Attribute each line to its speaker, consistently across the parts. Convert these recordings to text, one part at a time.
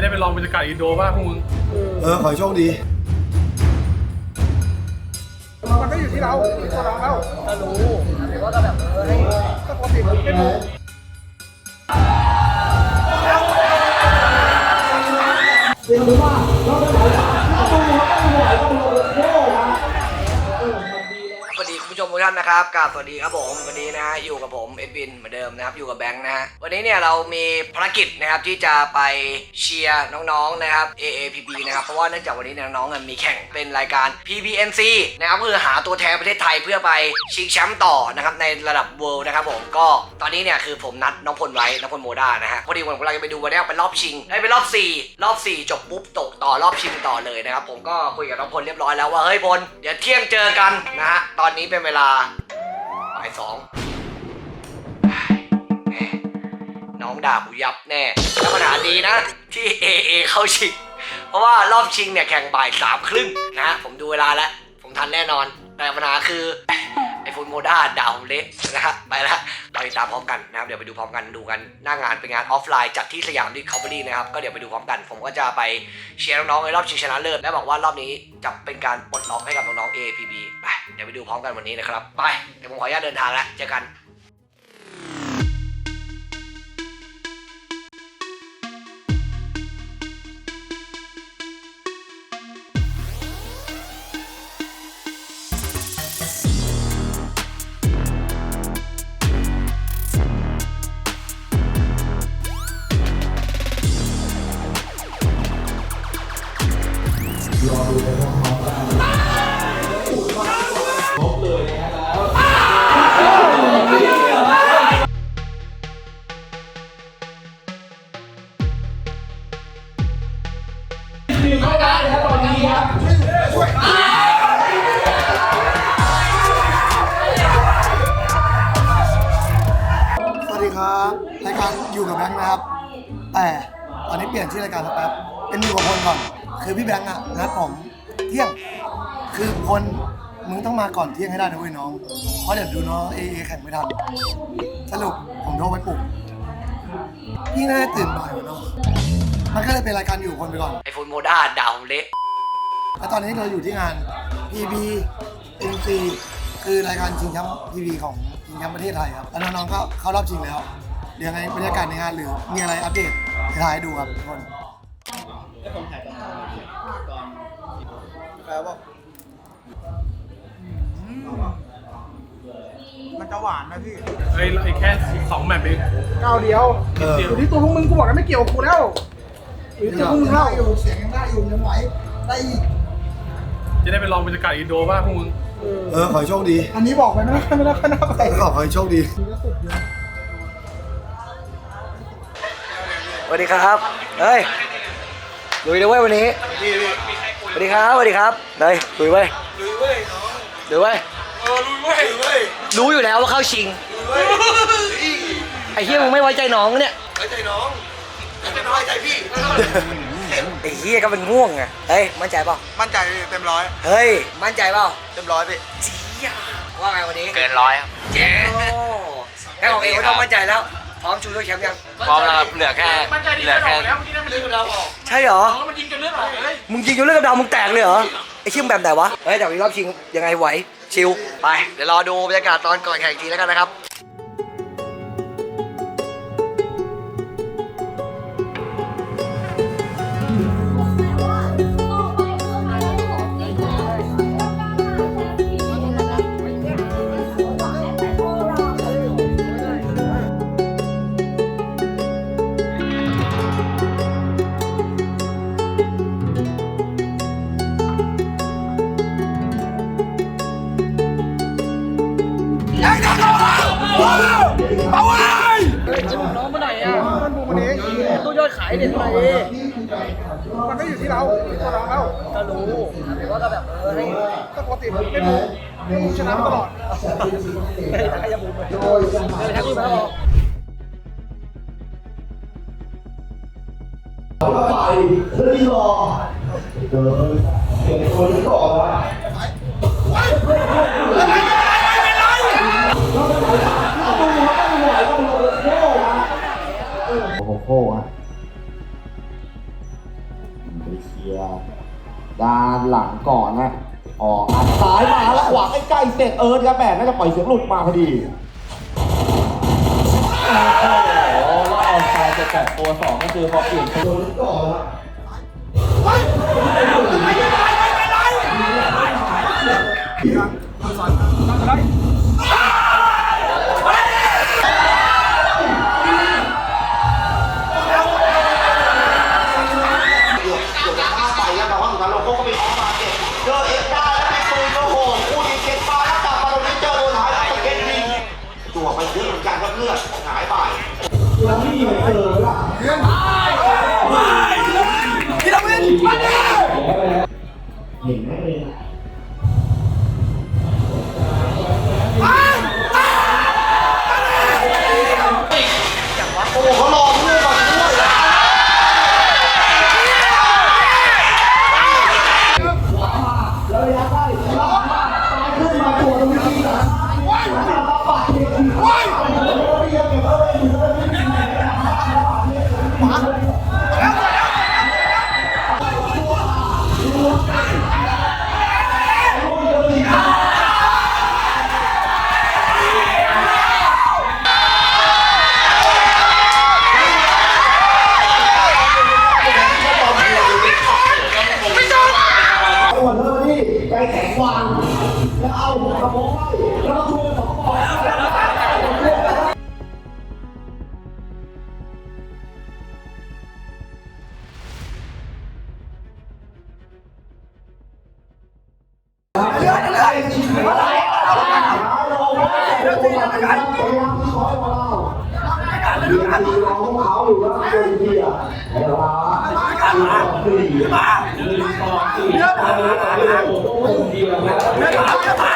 Speaker 1: จะได้ไปลองบรรยากาศอินโดบ้างพวกมึง
Speaker 2: เออ ขอให้โชคดี
Speaker 3: มันก็อยู่ที่เราอยู่ที่ตัวเราแล้วก็รู้แต่ว่าก็แบบเออให้ก็ปกติมันเป็นหมู
Speaker 4: สวัสดีคุณผู้ช ทุกท่านนะครับกราบสวัสดีครับผมวันนี้นะฮะอยู่กับผมเอ็ดวินเหมือนเดิมนะครับอยู่กับแบงค์นะฮะวันนี้เนี่ยเรามีภารกิจนะครับที่จะไปเชียร์น้องๆนะครับ AAPB นะครับเพราะว่าเนื่องจากวันนี้เนี่ยน้องๆมีแข่งเป็นรายการ PBNC นะครับคือหาตัวแทนประเทศไทยเพื่อไปชิงแชมป์ต่อนะครับในระดับ World นะครับผมก็ตอนนี้เนี่ยคือผมนัดน้องพลไว้น้องพลโมด้านะฮะพอดีผมกำลังจะไปดูวันนี้เป็นรอบชิงได้เป็นรอบ 4 รอบ 4 จบปุ๊บตกต่อรอบชิงต่อเลยนะครับผมก็คุยกับน้องพลเรียบร้อยแล้วว่าเฮ้ยพลเดี๋ยวเที่ยงเจอกันนะฮะตอนนี้เป็นเวลาบ่ายสองน้องด่ากูยับแน่แล้วปัญหาดีนะ ที่ AA เข้าชิง เพราะว่ารอบชิงเนี่ยแข่งบ่ายสามครึ่งนะ ผมดูเวลาแล้ว ผมทันแน่นอน แต่ปัญหาคือ ไอโฟนโมด้าดาวเละนะฮะไปละเราติดตามพร้อมกันนะครับเดี๋ยวไปดูพร้อมกันดูกันหน้างานเป็นงานออฟไลน์จัดที่สยามดิคาเบอรี่นะครับก็เดี๋ยวไปดูพร้อมกัน ผมก็จะไปเชียร์น้องๆในรอบชิงชนะเลิศและบอกว่ารอบนี้จะเป็นการปลดล็อกให้กับน้องๆ APB ไปเดี๋ยวไปดูพร้อมกันวันนี้นะครับไปเดี๋ยวผมขออนุญาตเดินทางแล้วเจอกัน
Speaker 2: รับรายการอยู่กับแบงค์นะครับ แต่ตอนนี้เปลี่ยนชื่อรายการแล้วแป๊บเป็นอยู่กับพลก่อน คือพี่แบงค์อะนัดผมเที่ยง คือพลมึงต้องมาก่อนเที่ยงให้ได้นะเว้ยน้อง เพราะเดี๋ยวดูน้องเอเอแข่งไม่ทัน สรุปผมโทรไปปลุกพี่น่าจะตื่นบ่ายกว่าเนาะมันก็เลยเป็นรายการอยู่กับพลไปก่อน
Speaker 4: ไอโฟนโมด้าดาวเละ
Speaker 2: แล้วตอนนี้เราอยู่ที่งาน PB NC คือรายการชิงแชมป์ PB ของชิงแชมป์ประเทศไทยครับ แล้วน้องๆก็เข้ารอบชิงแล้ว เดี๋ยวยังไงบรรยากาศในงานหรือมีอะไรอัปเดตถ่ายให้ดูครับทุกคน
Speaker 3: มันจะหวานนะพี่
Speaker 1: เฮ้ยไอ้แค่สองแมตช์เอง
Speaker 3: ก้าวเดียว
Speaker 2: เออ
Speaker 3: อยู่ที่ตัวพวกมึงกูบอกแล้วไม่เกี่ยวกับกูแล้วอยู่ที่ตัวพวกมึงเล่า
Speaker 2: เสียงยังได้อยู่ยังไหวได้อีก
Speaker 1: จะได้ไปลองบรรยากาศอินโดบ้างพวกมึง
Speaker 2: เออขอให้โชคดี
Speaker 3: อันนี้บอกไปไม่ได้ไม่ได้ไม่ได้ไป
Speaker 2: ขอขอให้โชคดี
Speaker 4: ส วัสดีครับ เฮ้ย ลุยเลยเว้ยวันนี้สวัสดีครับ สวัสดีครับ เฮ้ย ลุยเว้ย ลุยเว้ยลุยเว้ย เออลุยเว้ยรู้อยู่แล้วว่าเข้าชิงไอ้เฮียมึงไม่ไว้ใจน้องเนี่ย
Speaker 2: ไว้ใจน้องไม่ไว้ใจพี่
Speaker 4: ไอ้เฮียก็เป็นง่วงไงเฮ้ย มั่นใจเปล่า
Speaker 3: มั่นใจเต็มร้อย
Speaker 4: เฮ้ย มั่นใจเปล่า
Speaker 3: เต็มร้อยพี่
Speaker 4: เจี๊ยว่าไงวันนี้
Speaker 5: เกินร้อยครับ
Speaker 4: เจ๊แค่ของเองไม่ต้องมั่นใจแล้ว พร้อมชูถ้วยแชมป์ยัง
Speaker 5: พร้อมแล้วครับเหลือแค่เหลือแค่
Speaker 4: ใช่เหรอมันยิงจนเลือดออกเลยมึงยิงจนเลือดกระเดามึงแตกเลยเหรอ ไอ้ชิมแบบไหนวะ เฮ้ยแต่วันนี้รอบชิงยังไงไหว ชิลไป เดี๋ยวรอดูบรรยากาศตอนก่อนแข่งอีกทีแล้วกันนะครับา
Speaker 3: ยเด็ดไปมันก็อยู่ที่เราที่ตัวเราแล้วก็รู้แต่ว่าก็แบบเออให้ก็ปกติมันเป็นหมูหมูชนะมาตลอดไม่ได้ใครจะบูมเลยเออแท็กซี่มาแล้ว
Speaker 2: โอ้โหอะ เชี
Speaker 6: ยร์ด้านหลังก่อนนะออกอัดซ้ายมาแล้วขวางใกล้ๆเสร็จเอิร์ธครับแหมน่าจะปล่อยเสียงหลุดมาพอดี
Speaker 7: โอ้แล้วเอาชายจะแตะตัวสองก็คือพอเปลี่ยน โดนก่อน
Speaker 6: เแล้วนี่เลยเห็นไหมเลย วันเธอที่ใจแข็งวางแล้วเอาหัวกระโปรงให้แล้วก็ชูส
Speaker 8: หมาหมาหมาหมาหมา
Speaker 4: มา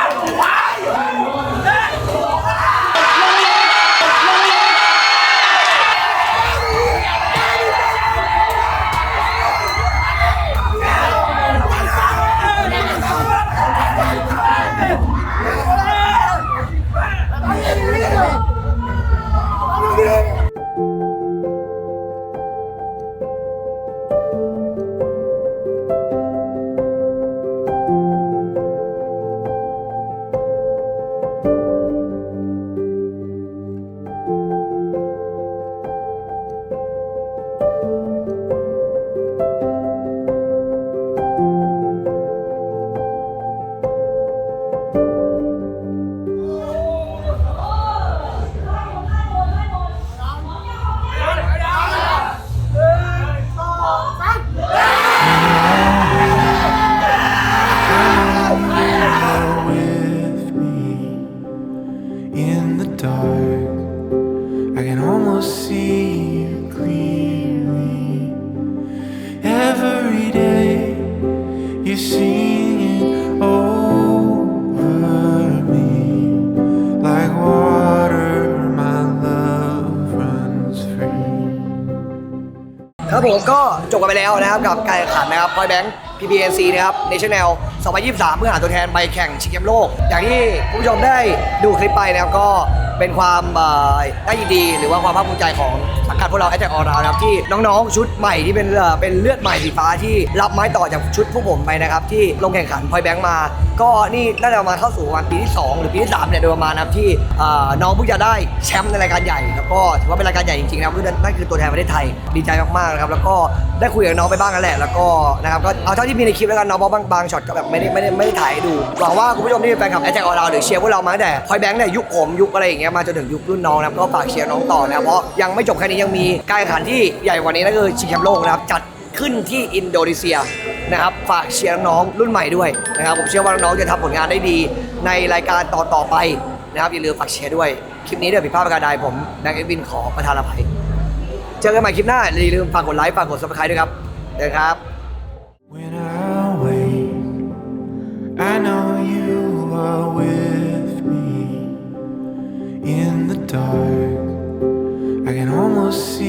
Speaker 4: ผมก็จบกันไปแล้วนะครับกับการแข่งขันนะครับพอยแบงค์ PBNC นะครับ National 2023 เพื่อหาตัวแทนไปแข่งชิงแชมป์โลก อย่างที่คุณผู้ชมได้ดูคลิปไปนะครับก็ เป็นความเอ่อน่ายินดี หรือว่าความภาคภูมิใจของสังกัดพวกเราแอ t แทกออร์นะครับที่น้องๆ ชุดใหม่ที่เป็นเป็นเลือดใหม่สีฟ้าที่รับไม้ต่อจากชุดพวกผมไปนะครับที่ลงแข่งขันพอยแบงค์มา ก็นี่น่าจะมาเข้าสู่วันปีที่ 2 หรือปีที่3เนี่ยโดยประมาณนะครับที่น้องเพิ่งจะได้แชมป์ในรายการใหญ่แล้วก็ถือว่าเป็นรายการใหญ่จริงๆนะครับนั่นคือตัวแทนประเทศไทยดีใจมากๆนะครับแล้วก็ได้คุยกับน้องไปบ้างแล้วแหละแล้วก็นะครับก็เอาเท่าที่มีในคลิปแล้วกันน้องเพราะบางบางช็อตก็แบบไม่ได้ไม่ได้ไม่ได้ถ่ายดูหวังว่าคุณผู้ชมที่เป็นแฟนคลับแอ t แทกออร์หรือเชียร์พวกเรามาตั้งแต่พอยแบงค์เนี่ยยุคผมยุคอะไรอย่างเงี้ยมาจนถึงยุครุ่นน้องนะครับก็ฝากเชียร์น้องต่อนะครับเพราะยังไม่จบแค่นี้ยังมีการแข่งขันที่ใหญ่กว่านี้นั่นคือชิงแชมป์โลกนะครับจัดขึ้นที่อินโดนีเซียนะครับฝากเชียร์น้องรุ่นใหม่ด้วยนะครับผมเชื่อว่าน้องจะทำผลงานได้ดี ในรายการต่อๆไปนะครับอย่าลืมฝากเชียร์ด้วยคลิปนี้เดี๋ยวผิดพลาดประการใดผมแบงค์เอ็ดวินขอประทานอภัยเจอกันใหม่คลิปหน้าอย่าลืมฝากกดไลค์ฝากกดซับสไครต์ด้วยครับเดี๋ยวครับ
Speaker 8: dark. I can almost see